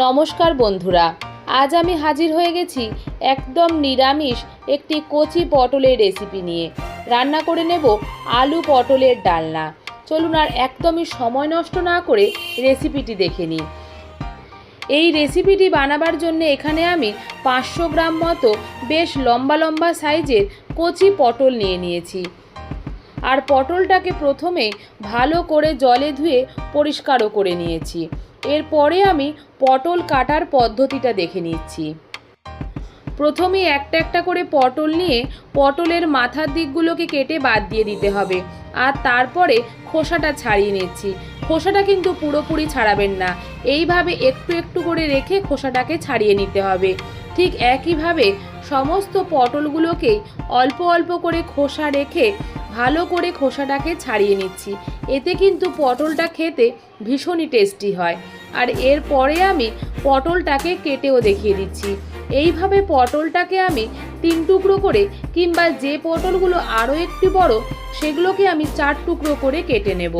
নমস্কার বন্ধুরা, আজ আমি হাজির হয়ে গেছি একদম নিরামিষ একটি কচি পটলের রেসিপি নিয়ে। রান্না করে নেব আলু পটলের ডালনা। চলুন আর একদমই সময় নষ্ট না করে রেসিপিটি দেখে নিই। এই রেসিপিটি বানাবার জন্য এখানে আমি পাঁচশো গ্রাম মতো বেশ লম্বা লম্বা সাইজের কচি পটল নিয়ে নিয়েছি। আর পটলটাকে প্রথমে ভালো করে জলে ধুয়ে পরিষ্কারও করে নিয়েছি। এরপরে আমি পটল কাটার পদ্ধতিটা দেখে নিচ্ছি। প্রথমে একটা একটা করে পটল নিয়ে পটলের মাথার দিকগুলোকে কেটে বাদ দিয়ে দিতে হবে। আর তারপরে খোসাটা ছাড়িয়ে নিচ্ছি। খোসাটা কিন্তু পুরোপুরি ছাড়াবেন না। এইভাবে একটু একটু করে রেখে খোসাটাকে ছাড়িয়ে নিতে হবে। ঠিক একইভাবে সমস্ত পটলগুলোকেই অল্প অল্প করে খোসা রেখে ভালো করে খোসাটাকে ছাড়িয়ে নিচ্ছি। এতে কিন্তু পটলটা খেতে ভীষণই টেস্টি হয়। আর এরপরে আমি পটলটাকে কেটেও দেখিয়ে দিচ্ছি। এইভাবে পটলটাকে আমি তিন টুকরো করে কিংবা যে পটলগুলো আরও একটু বড়, সেগুলোকে আমি চার টুকরো করে কেটে নেব।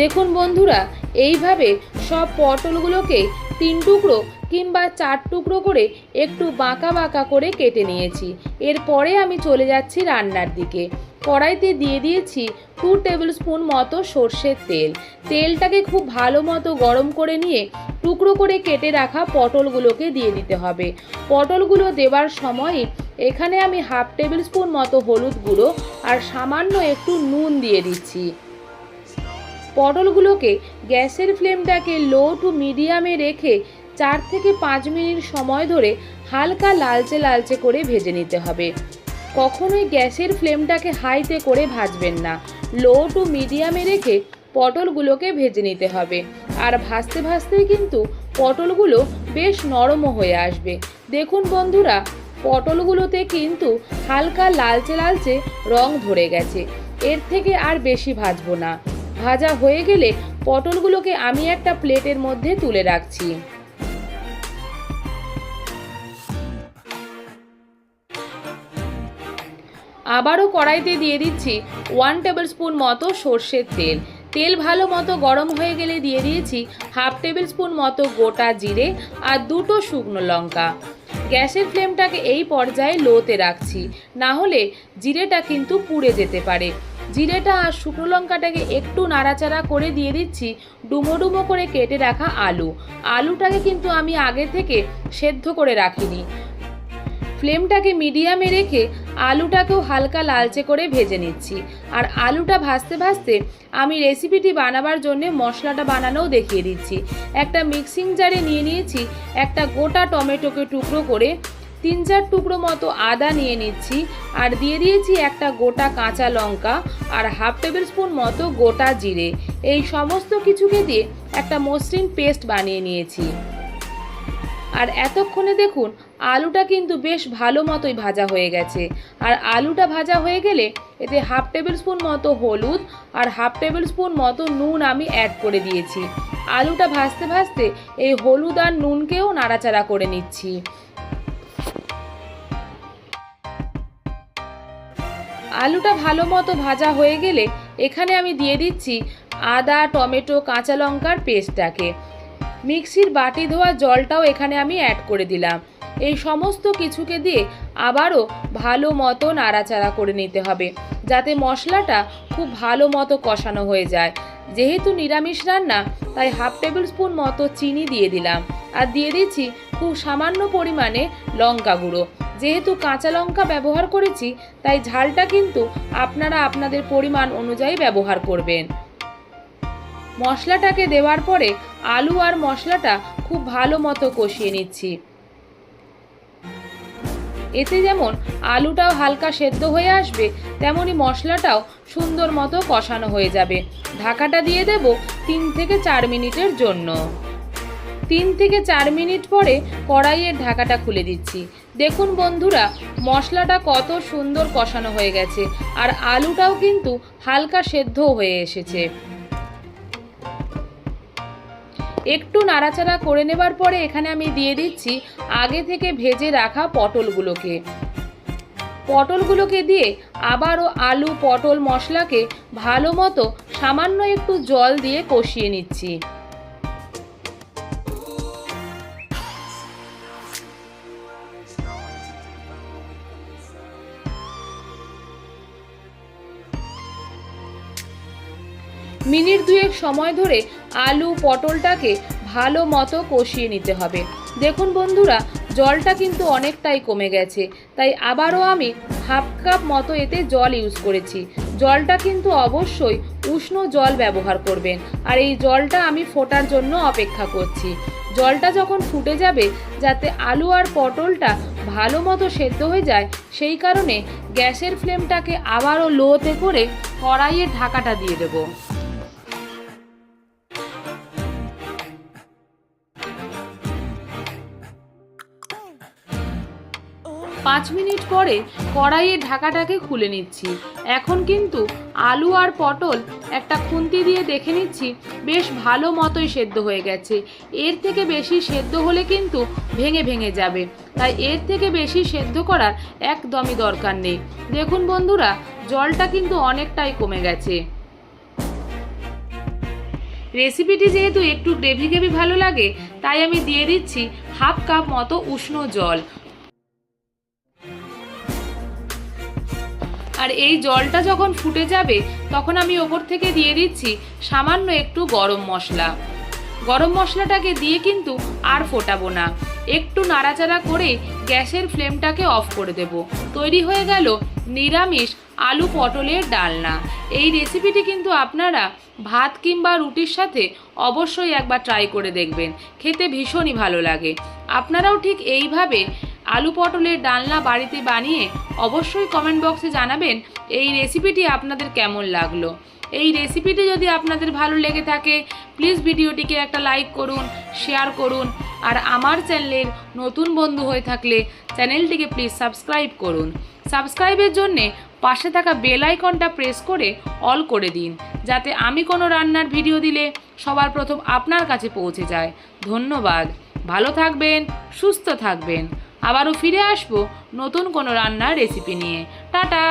দেখুন বন্ধুরা, এইভাবে সব পটলগুলোকে তিন টুকরো কিংবা চার টুকরো করে একটু বাঁকা বাঁকা করে কেটে নিয়েছি। এরপরে আমি চলে যাচ্ছি রান্নার দিকে। কড়াইতে দিয়ে দিয়েছি টু টেবিল স্পুন মতো সর্ষের তেল। তেলটাকে খুব ভালো মতো গরম করে নিয়ে টুকরো করে কেটে রাখা পটলগুলোকে দিয়ে দিতে হবে। পটলগুলো দেবার সময় এখানে আমি হাফ টেবিল স্পুন মতো হলুদ গুঁড়ো আর সামান্য একটু নুন দিয়ে দিচ্ছি। পটলগুলোকে গ্যাসের ফ্লেমটাকে লো টু মিডিয়ামে রেখে চার থেকে পাঁচ মিনিট সময় ধরে হালকা লালচে লালচে করে ভেজে নিতে হবে। কখনোই গ্যাসের ফ্লেমটাকে হাইতে করে ভাজবেন না। লো টু মিডিয়ামে রেখে পটলগুলোকে ভেজে নিতে হবে। আর ভাজতে ভাজতেই কিন্তু পটলগুলো বেশ নরমও হয়ে আসবে। দেখুন বন্ধুরা, পটলগুলোতে কিন্তু হালকা লালচে লালচে রং ধরে গেছে। এর থেকে আর বেশি ভাজবো না। ভাজা হয়ে গেলে পটলগুলোকে আমি একটা প্লেটের মধ্যে তুলে রাখছি। আবারও কড়াইতে দিয়ে দিচ্ছি ওয়ান টেবিল স্পুন মতো সর্ষের তেল। তেল ভালো মতো গরম হয়ে গেলে দিয়ে দিয়েছি হাফ টেবিল স্পুন মতো গোটা জিরে আর দুটো শুকনো লঙ্কা। গ্যাসের ফ্লেমটাকে এই পর্যায়ে লোতে রাখছি, না হলে জিরেটা কিন্তু পুড়ে যেতে পারে। জিরেটা আর শুকনো লঙ্কাটাকে একটু নাড়াচাড়া করে দিয়ে দিচ্ছি, ডুমো ডুমো করে কেটে রাখা আলু। আলুটাকে কিন্তু আমি আগে থেকে সেদ্ধ করে রাখিনি। ফ্লেমটাকে মিডিয়ামে রেখে আলুটাকেও হালকা লালচে করে ভেজে নিচ্ছি। আর আলুটা ভাজতে ভাজতে আমি রেসিপিটি বানাবার জন্য মশলাটা বানানোও দেখিয়ে দিচ্ছি। একটা মিক্সিং জারে নিয়ে নিয়েছি, একটা গোটা টমেটোকে টুকরো করে তিন চার টুকরো মতো আদা নিয়ে নিচ্ছি আর দিয়ে দিয়েছি একটা গোটা কাঁচা লঙ্কা আর হাফ টেবিল স্পুন মতো গোটা জিরে। এই সমস্ত কিছুকে দিয়ে একটা মসৃণ পেস্ট বানিয়ে নিয়েছি। আর এতক্ষণে দেখুন, আলুটা কিন্তু বেশ ভালো মতোই ভাজা হয়ে গেছে। আর আলুটা ভাজা হয়ে গেলে এতে হাফ টেবিল স্পুন মতো হলুদ আর হাফ টেবিল স্পুন মতো নুন আমি অ্যাড করে দিয়েছি। আলুটা ভাজতে ভাজতে এই হলুদ আর নুনকেও নাড়াচাড়া করে নিচ্ছি। আলুটা ভালো মতো ভাজা হয়ে গেলে এখানে আমি দিয়ে দিচ্ছি আদা, টমেটো, কাঁচা লঙ্কার পেস্টটাকে। মিক্সির বাটি ধোয়া জলটাও এখানে আমি অ্যাড করে দিলাম। এই সমস্ত কিছুকে দিয়ে আবারও ভালো মতো নাড়াচাড়া করে নিতে হবে, যাতে মশলাটা খুব ভালো মতো কষানো হয়ে যায়। যেহেতু নিরামিষ রান্না, তাই হাফ টেবিল স্পুন মতো চিনি দিয়ে দিলাম। আর দিয়ে দিচ্ছি খুব সামান্য পরিমাণে লঙ্কা গুঁড়ো। যেহেতু কাঁচা লঙ্কা ব্যবহার করেছি, তাই ঝালটা কিন্তু আপনারা আপনাদের পরিমাণ অনুযায়ী ব্যবহার করবেন। মশলাটাকে দেওয়ার পরে আলু আর মশলাটা খুব ভালো মতো কষিয়ে নিচ্ছি। এতে যেমন আলুটাও হালকা সেদ্ধ হয়ে আসবে, তেমনি মশলাটাও সুন্দর মতো কষানো হয়ে যাবে। ঢাকাটা দিয়ে দেব তিন থেকে চার মিনিটের জন্য। তিন থেকে চার মিনিট পরে কড়াইয়ের ঢাকাটা খুলে দিচ্ছি। দেখুন বন্ধুরা, মশলাটা কত সুন্দর কষানো হয়ে গেছে, আর আলুটাও কিন্তু হালকা সেদ্ধ হয়ে এসেছে। একটু নাড়াচাড়া করে নেবার পরে এখানে আমি দিয়ে দিচ্ছি আগে থেকে ভেজে রাখা পটলগুলোকে। পটলগুলোকে দিয়ে আবারও আলু, পটল, মশলাকে ভালো মতো সামান্য একটু জল দিয়ে কষিয়ে নিচ্ছি। মিনিট দুয়েক সময় ধরে আলু পটলটাকে ভালো মতো কষিয়ে নিতে হবে। দেখুন বন্ধুরা, জলটা কিন্তু অনেকটাই কমে গেছে, তাই আবারও আমি হাফ কাপ মতো এতে জল ইউজ করেছি। জলটা কিন্তু অবশ্যই উষ্ণ জল ব্যবহার করবেন, আর এই জলটা আমি ফোটার জন্য অপেক্ষা করছি। জলটা যখন ফুটে যাবে, যাতে আলু আর পটলটা ভালো মতো সেদ্ধ হয়ে যায়, সেই কারণে গ্যাসের ফ্লেমটাকে আবারও লোতে করে কড়াইয়ের ঢাকাটা দিয়ে দেবো। পাঁচ মিনিট পরে কড়াইয়ে ঢাকাটাকে খুলে নিচ্ছি। এখন কিন্তু আলু আর পটল একটা খুন্তি দিয়ে দেখে নিচ্ছি বেশ ভালো মতোই সেদ্ধ হয়ে গেছে। এর থেকে বেশি সেদ্ধ হলে কিন্তু ভেঙে ভেঙে যাবে। তাই এর থেকে বেশি সেদ্ধ করার একদমই দরকার নেই। দেখুন বন্ধুরা, জলটা কিন্তু অনেকটাই কমে গেছে। রেসিপিটি যেহেতু একটু গ্রেভি গ্রেভি ভালো লাগে, তাই আমি দিয়ে দিচ্ছি হাফ কাপ মতো উষ্ণ জল। আর এই জলটা যখন ফুটে যাবে, তখন আমি ওপর থেকে দিয়ে দিচ্ছি সামান্য একটু গরম মশলা। গরম মশলাটাকে দিয়ে কিন্তু আর ফোটাবো না। একটু নাড়াচাড়া করে গ্যাসের ফ্লেমটাকে অফ করে দেব। তৈরি হয়ে গেল নিরামিষ আলু পটলের ডালনা। এই রেসিপিটি কিন্তু আপনারা ভাত কিংবা রুটির সাথে অবশ্যই একবার ট্রাই করে দেখবেন। খেতে ভীষণই ভালো লাগে। আপনারাও ঠিক এইভাবে আলু পটলের ডালনা বাড়িতে বানিয়ে অবশ্যই কমেন্ট বক্সে জানাবেন এই রেসিপিটি আপনাদের কেমন লাগল। এই রেসিপিটি যদি আপনাদের ভালো লেগে থাকে প্লিজ ভিডিওটিকে একটা লাইক করুন শেয়ার করুন, আর আমার চ্যানেলের নতুন বন্ধু হয়ে থাকলে চ্যানেলটিকে প্লিজ সাবস্ক্রাইব করুন। সাবস্ক্রাইবের জন্যে পাশে থাকা বেল আইকনটা প্রেস করে অল করে দিন, যাতে আমি কোনো রান্নার ভিডিও দিলে সবার প্রথম আপনার কাছে পৌঁছে যায়। ধন্যবাদ। ভালো থাকবেন, সুস্থ থাকবেন। আবারও ফিরে আসব নতুন কোনো রান্নার রেসিপি নিয়ে। টাটা!